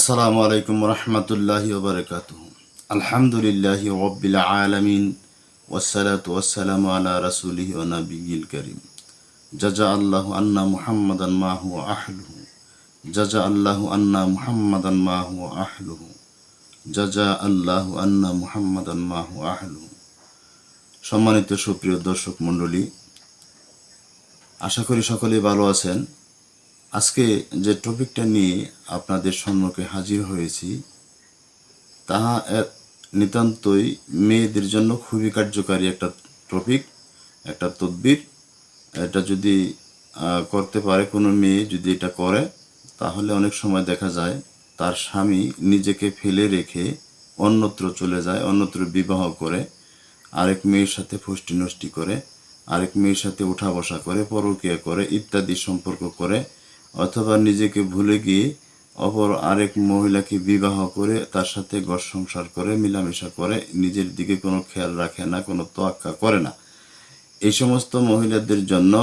আসসালামু আলাইকুম রহমতুল্লাহি ওবরকাত আলহামদুলিল্লাহ রব্বিল আলমিন ওসালাত ওয়াসালাম আলা রাসুলিহ ও নবীল করিম। জাজা আল্লাহ আন্না মুহাম্মাদান মাহু আহলুহু। জাজা আল্লাহ আন্না মুহাম্মাদান মাহু আহলুহু। জাজা আল্লাহ আন্না মুহাম্মাদান মাহু আহলুহু। সম্মানিত সুপ্রিয় দর্শক মণ্ডলী, আশা করি সকলেই ভালো আছেন। আজকে যে টপিকটা নিয়ে আপনাদের সম্মুখে হাজির হয়েছি তাহা নিতান্তই মেয়েদের জন্য খুবই কার্যকারী একটা টপিক, একটা তদবির। এটা যদি করতে পারে কোনো মেয়ে যদি এটা করে, তাহলে অনেক সময় দেখা যায় তার স্বামী নিজেকে ফেলে রেখে অন্যত্র চলে যায়, অন্যত্র বিবাহ করে, আরেক মেয়ের সাথে ফষ্টি নষ্টি করে, আরেক মেয়ের সাথে উঠা বসা করে, পরকীয়া করে, ইত্যাদি সম্পর্ক করে অথবা নিজেকে ভুলে গিয়ে অপর আরেক মহিলাকে বিবাহ করে তার সাথে ঘর সংসার করে, মিলামেশা করে, নিজের দিকে কোনো খেয়াল রাখে না, কোনো তোয়াক্কা করে না। এই সমস্ত মহিলাদের জন্য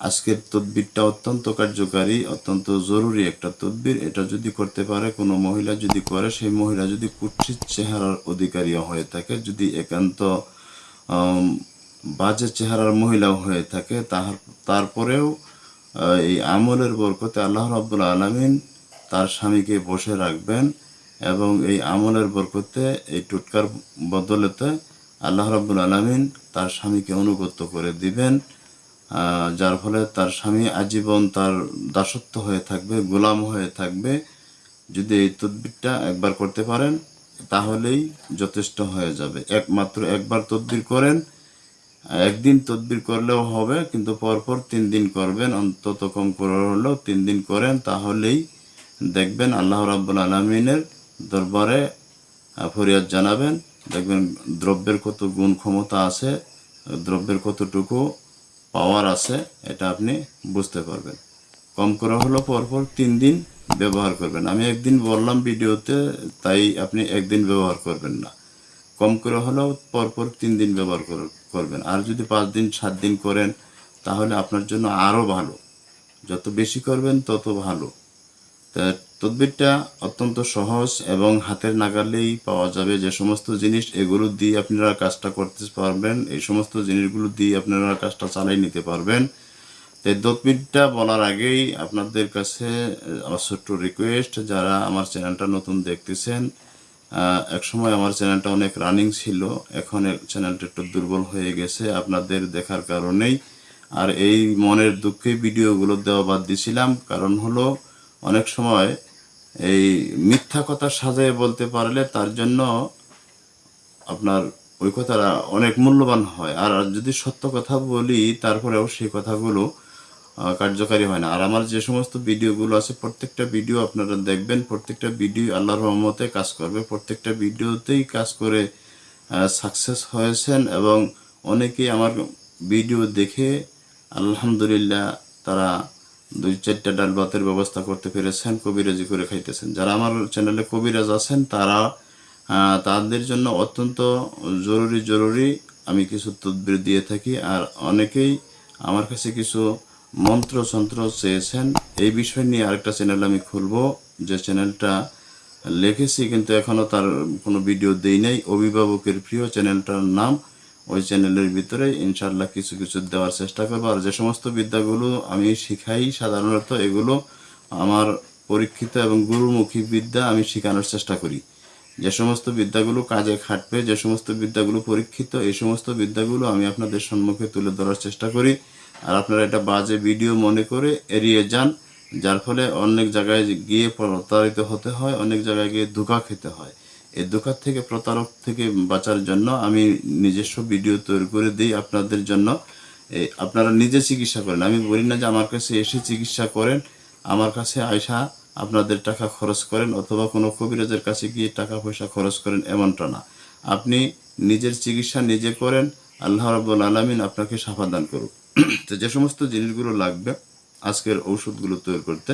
আজকের তদবিরটা অত্যন্ত কার্যকারী, অত্যন্ত জরুরি একটা তদবির। এটা যদি করতে পারে, কোনো মহিলা যদি করে, সেই মহিলা যদি কুৎসিত চেহারার অধিকারী হয়ে থাকে, যদি একান্ত বাজে চেহারার মহিলাও হয়ে থাকে, তাহার, তারপরেও এই আমলের বরকতে আল্লাহ রাব্বুল আলমিন তার স্বামীকে বসে রাখবেন এবং এই আমলের বরকতে এই টুটকার বদলেতে আল্লাহ রাব্বুল আলমিন তার স্বামীকে অনুগত করে দিবেন যার ফলে তার স্বামী আজীবন তার দাসত্ব হয়ে থাকবে, গোলাম হয়ে থাকবে। যদি এই তদবিরটা একবার করতে পারেন, তাহলেই যথেষ্ট হয়ে যাবে। একমাত্র একবার তদবির করেন একদিন তদবির করলেও হবে, কিন্তু পরপর তিন দিন করবেন, অন্তত কম করে হলেও তিন দিন করেন, তাহলেই দেখবেন আল্লাহ রাব্বুল আলমিনের দরবারে ফরিয়াদ জানাবেন। দেখবেন দ্রব্যের কত গুণ ক্ষমতা আছে, দ্রব্যের কতটুকু পাওয়ার আছে, এটা আপনি বুঝতে পারবেন। কম করে হলো পরপর তিন দিন ব্যবহার করবেন। আমি একদিন বললাম ভিডিওতে, তাই আপনি একদিন ব্যবহার করবেন না। কম করে হলেও পরপর তিন দিন ব্যবহার কর- করবেন। আর যদি পাঁচ দিন, সাত দিন করেন, তাহলে আপনার জন্য আরও ভালো। যত বেশি করবেন, তত ভালো। তা তদবিরটা অত্যন্ত সহজ এবং হাতের নাগালেই পাওয়া যাবে। যে সমস্ত জিনিস এগুলো দিয়ে আপনারা কাজটা করতে পারবেন, এই সমস্ত জিনিসগুলো দিয়ে আপনারা কাজটা চালাই নিতে পারবেন। তাই তদবিরটা বলার আগেই আপনাদের কাছে আমার ছোট্ট রিকোয়েস্ট যারা আমার চ্যানেলটা নতুন দেখতেছেন একসময় আমার চ্যানেলটা অনেক রানিং ছিল। এখন চ্যানেলটা একটু দুর্বল হয়ে গেছে, আপনাদের দেখার কারণেই। আর এই মনের দুঃখে ভিডিওগুলো দেওয়া বাদ দিছিলাম কারণ হলো অনেক সময় এই মিথ্যা কথা সাজায় বলতে পারলে তার জন্য আপনার ওই কথাটা অনেক মূল্যবান হয়। আর যদি সত্য কথা বলি, তারপরেও সেই কথাগুলো কার্যকারী হয় না। আর আমার যে সমস্ত ভিডিওগুলো আছে, প্রত্যেকটা ভিডিও আপনারা দেখবেন, প্রত্যেকটা ভিডিও আল্লাহর রহমতে কাজ করবে। প্রত্যেকটা ভিডিওতেই কাজ করে সাকসেস হয়েছেন এবং অনেকেই আমার ভিডিও দেখে আলহামদুলিল্লাহ তারা দুই চারটা ডাল ভাতের ব্যবস্থা করতে পেরেছেন, কবিরাজি করে খাইতেছেন। যারা আমার চ্যানেলে কবিরাজ আছেন, তারা তাদের জন্য অত্যন্ত জরুরি জরুরি আমি কিছু তদবির দিয়ে থাকি। আর অনেকেই আমার কাছে কিছু মন্ত্র যন্ত্র চেয়েছেন। এই বিষয় নিয়ে আরেকটা চ্যানেল আমি খুলবো। যে চ্যানেলটা লিখেছি কিন্তু এখনও তার কোনো ভিডিও দেই নাই। অভিভাবকের প্রিয় চ্যানেলটার নাম ওই চ্যানেলের ভিতরে ইনশাল্লাহ কিছু কিছু দেওয়ার চেষ্টা করব। আর যে সমস্ত বিদ্যাগুলো আমি শিখাই সাধারণত এগুলো আমার পরীক্ষিত এবং গুরুমুখী বিদ্যা আমি শেখানোর চেষ্টা করি। যে সমস্ত বিদ্যাগুলো কাজে খাটবে, যে সমস্ত বিদ্যাগুলো পরীক্ষিত, এই সমস্ত বিদ্যাগুলো আমি আপনাদের সম্মুখে তুলে ধরার চেষ্টা করি। আর আপনারা এটা বাজে ভিডিও মনে করে এড়িয়ে যান, যার ফলে অনেক জায়গায় গিয়ে প্রতারিত হতে হয়, অনেক জায়গায় গিয়ে ধোকা খেতে হয়। এই ধোকার থেকে, প্রতারক থেকে বাঁচার জন্য আমি নিজস্ব ভিডিও তৈরি করে দিই আপনাদের জন্য। আপনারা নিজে চিকিৎসা করেন। আমি বলি না যে আমার কাছে এসে চিকিৎসা করেন। আমার কাছে আয়সা আপনাদের টাকা খরচ করেন, অথবা কোনো কবিরাজের কাছে গিয়ে টাকা পয়সা খরচ করেন, এমনটা না। আপনি নিজের চিকিৎসা নিজে করেন। আল্লাহ রাব্বুল আলমিন আপনাকে সাফা দান করুক। তো যে সমস্ত জিনিসগুলো লাগবে, আজকের ঔষধগুলো তৈরি করতে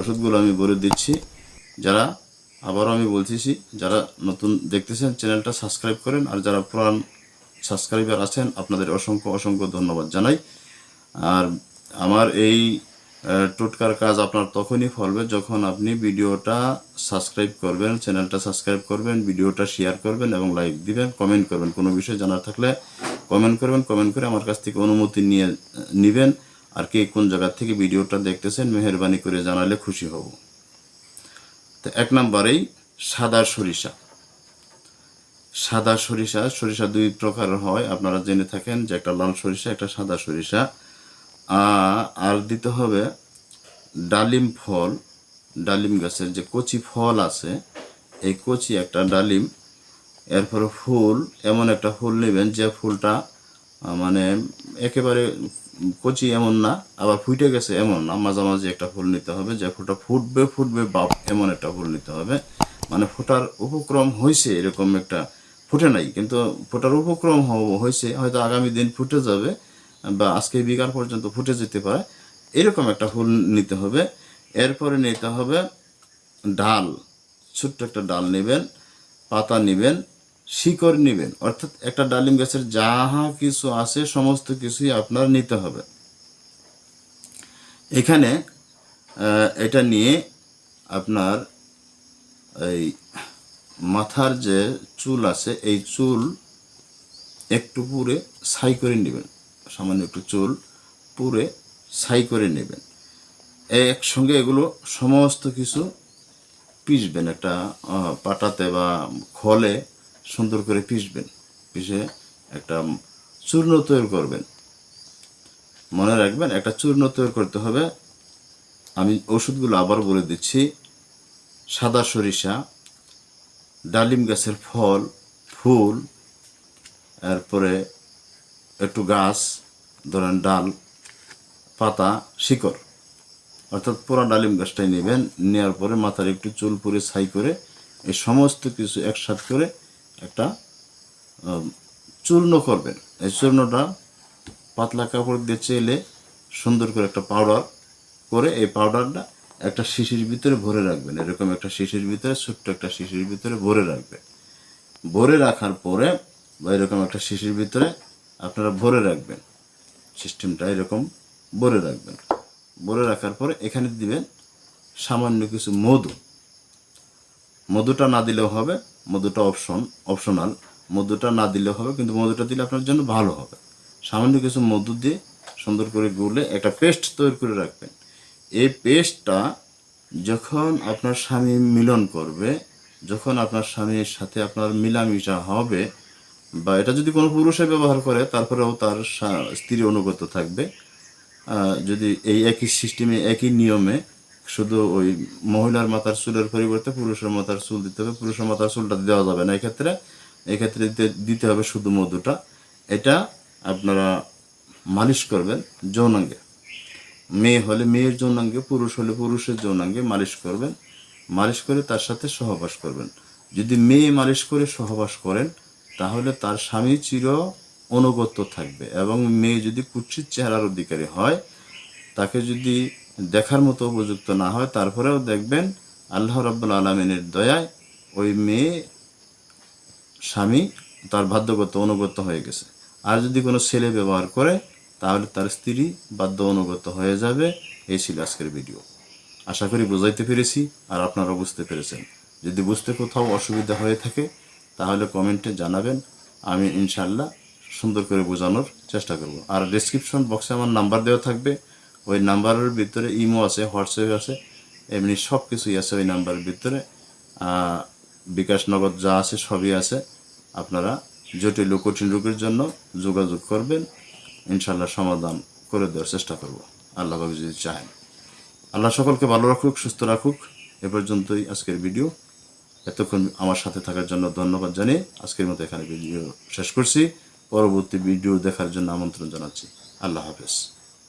ওষুধগুলো আমি বলে দিচ্ছি। যারা, আবারও আমি বলতেছি, যারা নতুন দেখতেছেন, চ্যানেলটা সাবস্ক্রাইব করেন, আর যারা পুরান সাবস্ক্রাইবার আছেন, আপনাদের অসংখ্য অসংখ্য ধন্যবাদ জানাই। আর আমার এই টোটকার কাজ আপনার তখনই ফলবে যখন আপনি ভিডিওটা সাবস্ক্রাইব করবেন, চ্যানেলটা সাবস্ক্রাইব করবেন, ভিডিওটা শেয়ার করবেন এবং লাইক দিবেন, কমেন্ট করবেন। কোনো বিষয় জানার থাকলে কমেন্ট করবেন, কমেন্ট করে আমার কাছ থেকে অনুমতি নিয়ে, নেবেন। আর কে কোন জায়গা থেকে ভিডিওটা দেখতেছেন, মেহরবানি করে জানালে খুশি হব। তো এক নম্বরেই সাদা সরিষা। সাদা সরিষা সরিষা দুই প্রকার হয়। আপনারা জেনে থাকেন যে একটা লাল সরিষা, একটা সাদা সরিষা। আর দিতে হবে ডালিম ফল। ডালিম গাছের যে কচি ফল আছে, এই কচি একটা ডালিম এরপরে ফুল, এমন একটা ফুল নেবেন যে ফুলটা মানে একেবারে কচি এমন না, আবার ফুটে গেছে এমন না, মাঝামাঝি একটা ফুল নিতে হবে যে ফুলটা ফুটবে ফুটবে, বাপ, এমন একটা ফুল নিতে হবে। মানে ফোটার উপক্রম হয়েছে এরকম একটা ফুটে নাই, কিন্তু ফোটার উপক্রম হয়েছে হয়তো আগামী দিন ফুটে যাবে, বা আজকে বিকাল পর্যন্ত ফুটে যেতে পারে, এরকম একটা ফুল নিতে হবে। এরপরে নিতে হবে ডাল, ছোট্ট একটা ডাল নেবেন, পাতা নেবেন শিকড় নেবেন। অর্থাৎ একটা ডালিম গাছের যাহা কিছু আছে, সমস্ত কিছুই আপনার নিতে হবে। এখানে এটা নিয়ে আপনার এই মাথার যে চুল আছে, এই চুল একটু পুরে ছাই করে নেবেন। সামান্য একটু চুল পুরে ছাই করে নেবেন। একসঙ্গে এগুলো সমস্ত কিছু পিষবেন। একটা পাটাতে বা খলে সুন্দর করে পিষবেন। পিষে একটা চূর্ণ তৈরি করবেন। মনে রাখবেন, একটা চূর্ণ তৈরি করতে হবে। আমি ওষুধগুলো আবার বলে দিচ্ছি। সাদা সরিষা, ডালিম গাছের ফল, ফুল, এরপরে একটু গাছ, ধরেন ডাল, পাতা, শিকড়। অর্থাৎ পুরা ডালিম গাছটাই নেবেন। নেওয়ার পরে মাথার একটু চুল পুরে ছাই করে এই সমস্ত কিছু একসাথ করে একটা চূর্ণ করবেন। এই চূর্ণটা পাতলা কাপড় দিয়ে চেলে সুন্দর করে একটা পাউডার করে এই পাউডারটা একটা শিশির ভিতরে ভরে রাখবেন। এরকম একটা শিশির ভিতরে, ছোট্ট একটা শিশির ভিতরে ভরে রাখবেন। ভরে রাখার পরে বা এরকম একটা শিশির ভিতরে আপনারা ভরে রাখবেন। সিস্টেমটা এরকম ভরে রাখবেন। ভরে রাখার পরে এখানে দিবেন সামান্য কিছু মধু। মধুটা না দিলেও হবে মধুটা অপশন অপশনাল মধুটা না দিলে হবে, কিন্তু মধুটা দিলে আপনার জন্য ভালো হবে। সামান্য কিছু মধু দিয়ে সুন্দর করে গুলে একটা পেস্ট তৈরি করে রাখবেন। এই পেস্টটা যখন আপনার স্বামী মিলন করবে, যখন আপনার স্বামীর সাথে আপনার মিলামিশা হবে, বা এটা যদি কোনো পুরুষে ব্যবহার করে, তারপরেও তার স্ত্রী অনুগত থাকবে। যদি এই একই সিস্টেমে একই নিয়মে শুধু ওই মহিলার মাথার চুলের পরিবর্তে পুরুষের মাথার চুল দিতে হবে, পুরুষের মাথার চুলটা দেওয়া যাবে না। এক্ষেত্রে এক্ষেত্রে দিতে হবে শুধু মধুটা। এটা আপনারা মালিশ করবেন যৌনাঙ্গে। মেয়ে হলে মেয়ের যৌনাঙ্গে, পুরুষ হলে পুরুষের যৌনাঙ্গে মালিশ করবেন। মালিশ করে তার সাথে সহবাস করবেন। যদি মেয়ে মালিশ করে সহবাস করেন, তাহলে তার স্বামী চির অনুগত থাকবে এবং মেয়ে যদি কুৎসিত চেহারার অধিকারী হয়, তাকে যদি দেখার মতো উপযুক্ত না হয়, তারপরেও দেখবেন আল্লাহ রাব্বুল আলমিনের দয়ায় ওই মেয়ে স্বামী তার বাধ্যগত অনুগত হয়ে গেছে। আর যদি কোনো ছেলে ব্যবহার করে, তাহলে তার স্ত্রী বাধ্য অনুগত হয়ে যাবে। এই ছিল আজকের ভিডিও। আশা করি বুঝাইতে পেরেছি, আর আপনারা বুঝতে পেরেছেন। যদি বুঝতে কোথাও অসুবিধা হয়ে থাকে, তাহলে কমেন্টে জানাবেন। আমি ইনশাল্লাহ সুন্দর করে বোঝানোর চেষ্টা করব। আর ডেসক্রিপশন বক্সে আমার নাম্বার দেওয়া থাকবে। ওই নাম্বারের ভিতরে ইমো আছে, হোয়াটসঅ্যাপ আছে, এমনি সব কিছুই আছে ওই নাম্বারের ভিতরে। বিকাশ নগদ যা আছে সবই আছে। আপনারা জটিল ও কঠিন রোগের জন্য যোগাযোগ করবেন। ইনশাল্লাহ সমাধান করে দেওয়ার চেষ্টা করব। আল্লাহ বাবু যদি চাহেন। আল্লাহ সকলকে ভালো রাখুক, সুস্থ রাখুক। এ পর্যন্তই আজকের ভিডিও। এতক্ষণ আমার সাথে থাকার জন্য ধন্যবাদ জানিয়ে আজকের মতো এখানে ভিডিও শেষ করছি। পরবর্তী ভিডিও দেখার জন্য আমন্ত্রণ জানাচ্ছি। আল্লাহ হাফেজ।